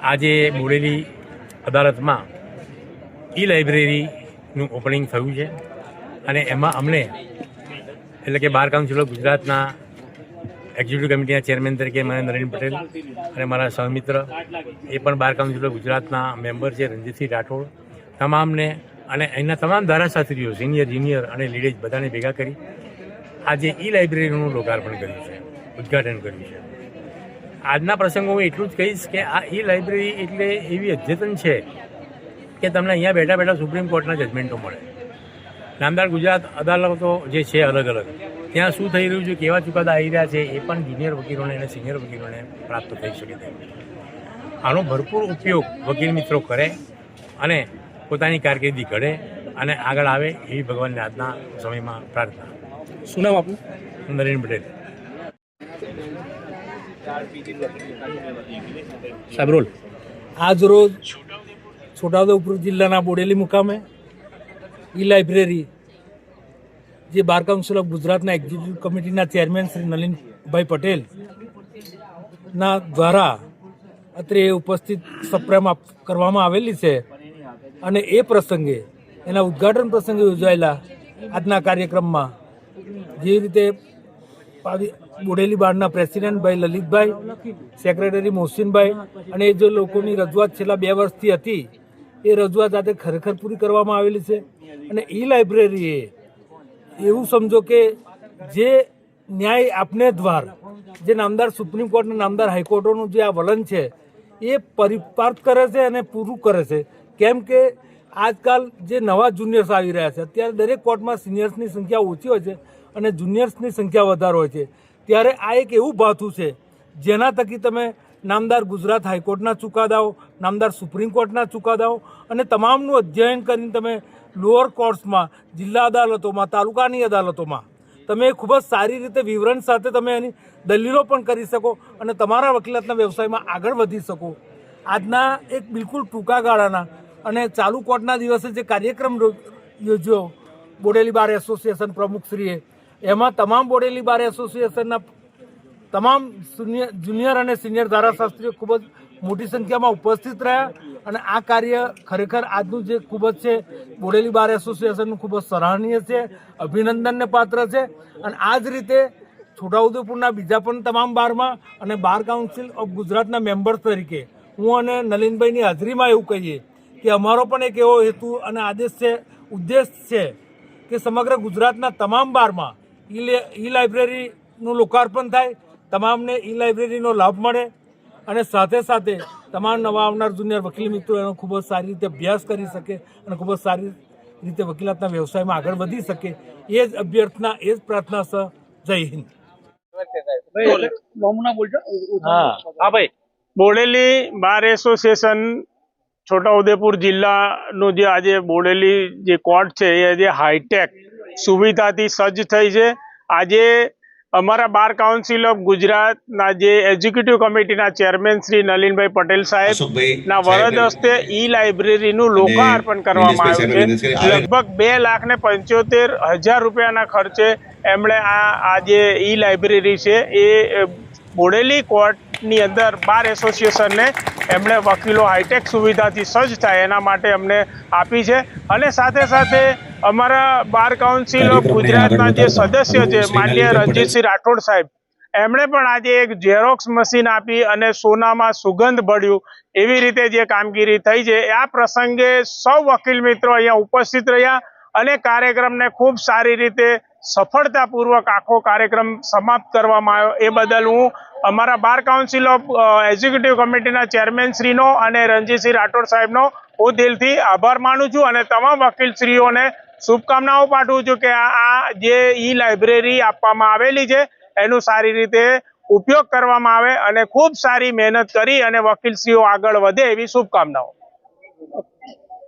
આજે બોડેલી અદાલતમાં ઈ લાઇબ્રેરીનું ઓપનિંગ થયું છે અને એમાં અમને એટલે કે બાર કાઉન્સિલ ઓફ ગુજરાતના એક્ઝિક્યુટિવ કમિટીના ચેરમેન તરીકે મને નરેન પટેલ અને મારા સહમિત્ર, એ પણ બાર કાઉન્સિલ ઓફ ગુજરાતના મેમ્બર છે રણજીતસિંહ રાઠોડ, તમામને અને અહીંના તમામ ધારાશાસ્ત્રીઓ સિનિયર જુનિયર અને લીડેજ બધાને ભેગા કરી આજે ઈ લાઇબ્રેરીનું લોકાર્પણ કર્યું છે, ઉદ્ઘાટન કર્યું છે. આજના પ્રસંગો હું એટલું જ કહીશ કે આ ઈ લાઇબ્રેરી એટલે એવી અદ્યતન છે કે તમને અહીંયા બેઠા બેઠા સુપ્રીમ કોર્ટના જજમેન્ટો મળે. નામદાર ગુજરાત અદાલતો જે છે અલગ અલગ ત્યાં શું થઈ રહ્યું છે કેવા ચુકાદા આવી રહ્યા છે એ પણ જુનિયર વકીલોને અને સિનિયર વકીલોને પ્રાપ્ત થઈ શકે તેમ આનો ભરપૂર ઉપયોગ વકીલ મિત્રો કરે અને પોતાની કારકિર્દી ઘડે અને આગળ આવે એવી ભગવાનને આજના સમયમાં પ્રાર્થના. શું નામ આપનું? નરેન પટેલ. સાહેબ, રોલ. આજ રોજ છોટાઉદેપુર જિલ્લાના બોડેલી મુકામે ઈ લાઇબ્રેરી, જે બાર કાઉન્સિલ ઓફ ગુજરાતના એક્ઝિક્યુટિવ કમિટીના ચેરમેન શ્રી નલિનભાઈ પટેલ ના દ્વારા અત્રે ઉપસ્થિત સપ્રેમ કરવામાં આવેલી છે અને એ પ્રસંગે, એના ઉદ્ઘાટન પ્રસંગે યોજાયેલા આજના કાર્યક્રમમાં જે રીતે બોડેલી બારના પ્રેસિડેન્ટ ભાઈ લલિતભાઈ, સેક્રેટરી મોહસિનભાઈ અને જે લોકોની રજૂઆત છેલ્લા બે વર્ષથી હતી, એ રજૂઆત આજે ખરેખર પૂરી કરવામાં આવેલી છે. અને ઈ લાઇબ્રેરીએ એવું સમજો કે જે ન્યાય આપને દ્વાર, જે નામદાર સુપ્રીમ કોર્ટ અને નામદાર હાઈકોર્ટોનું જે આ વલણ છે, એ પરિપાર્થ કરે છે અને પૂરું કરે છે. કેમ કે આજકાલ જે નવા જુનિયર્સ આવી રહ્યા છે, અત્યારે દરેક કોર્ટમાં સિનિયર્સની સંખ્યા ઓછી હોય છે અને જુનિયર્સની સંખ્યા વધારે હોય છે. ત્યારે આ એક એવું ભાથું છે, જેના થકી તમે નામદાર ગુજરાત હાઈકોર્ટના ચુકાદાઓ નામદાર સુપ્રીમ કોર્ટના ચુકાદાઓ અને તમામનું અધ્યયન કરીને તમે લોઅર કોર્ટ્સમાં જિલ્લા અદાલતોમાં, તાલુકાની અદાલતોમાં તમે ખૂબ જ સારી રીતે વિવરણ સાથે તમે એની દલીલો પણ કરી શકો અને તમારા વકીલાતના વ્યવસાયમાં આગળ વધી શકો. આજના એક બિલકુલ ટૂંકા ગાળાના અને ચાલુ કોર્ટના દિવસે જે કાર્યક્રમ યોજ્યો, બોડેલી બાર એસોસિએશન પ્રમુખશ્રીએ, એમાં તમામ બોડેલી બાર એસોસિએશનના તમામ જુનિયર અને સિનિયર ધારાશાસ્ત્રીઓ ખૂબ જ મોટી સંખ્યામાં ઉપસ્થિત રહ્યા અને આ કાર્ય ખરેખર આજનું જે ખૂબ જ છે, બોડેલી બાર એસોસિએશનનું ખૂબ જ સરાહનીય છે, અભિનંદનને પાત્ર છે. અને આ જ રીતે છોટાઉદેપુરના બીજા પણ તમામ બારમાં અને બાર કાઉન્સિલ ઓફ ગુજરાતના મેમ્બર્સ તરીકે હું અને નલિનભાઈની હાજરીમાં એવું કહીએ કે અમારો પણ એક એવો હેતુ અને આદેશ છે ઉદ્દેશ છે કે સમગ્ર ગુજરાતના તમામ બારમાં ઈ ઈ લાઇબ્રેરીનું લોકાર્પણ થાય તમામને ઈ લાઇબ્રેરીનો લાભ મળે અને સાથે સાથે તમામ નવા આવનાર જુનિયર વકીલ મિત્રો એનો ખૂબ જ સારી રીતે અભ્યાસ કરી શકે અને ખૂબ જ સારી રીતે વકીલાતના વ્યવસાયમાં આગળ વધી શકે. એ જ અભ્યર્થના એ જ પ્રાર્થના સહ જય હિન્દ. હા. ભાઈ. બોડેલી બાર એસોસિએશન છોટાઉદેપુર જિલ્લાનું જે આજે બોડેલી જે કોર્ટ છે એ આજે હાઈટેક સુવિધાથી સજ્જ થઈ છે. આજે અમારા બાર કાઉન્સિલ ઓફ ગુજરાતના જે એક્ઝિક્યુટિવ કમિટીના ચેરમેન શ્રી નલિનભાઈ પટેલ સાહેબ ના વરદ હસ્તે ઈ લાઇબ્રેરીનું લોકાર્પણ કરવામાં આવ્યું છે. લગભગ બે લાખ ને પંચોતેર હજાર રૂપિયાના ખર્ચે એમણે આ આ જે ઈ લાઇબ્રેરી છે એ બોડેલી બોડેલી કોર્ટની અંદર બાર એસોસિએશનને એમણે વકીલો હાઈટેક સુવિધાથી સજ્જ થાય એના માટે અમને આપી છે. અને સાથે સાથે અમારા બાર કાઉન્સિલ ઓફ ગુજરાતના જે સદસ્ય છે માન્ય રણજીતસિંહ રાઠોડ સાહેબ એમણે પણ આજે એક ઝેરોક્સ મશીન આપી અને સોનામાં સુગંધ ભળ્યું એવી રીતે જે કામગીરી થઈ છે. આ પ્રસંગે સૌ વકીલ મિત્રો અહીંયા ઉપસ્થિત રહ્યા અને કાર્યક્રમને ખૂબ સારી રીતે સફળતાપૂર્વક આખો કાર્યક્રમ સમાપ્ત કરવામાં આવ્યો. એ બદલ હું અમારા બાર કાઉન્સિલ ઓફ એક્ઝિક્યુટિવ કમિટીના ચેરમેન શ્રીનો અને રણજીતસિંહ રાઠોડ સાહેબનો હું દિલથી આભાર માનું છું અને તમામ વકીલશ્રીઓને શુભકામનાઓ પાઠવું છું કે આ જે ઈ લાઇબ્રેરી આપવામાં આવેલી છે, એનું સારી રીતે ઉપયોગ કરવામાં આવે અને ખૂબ સારી મહેનત કરી અને વકીલશ્રીઓ આગળ વધે એવી શુભકામનાઓ.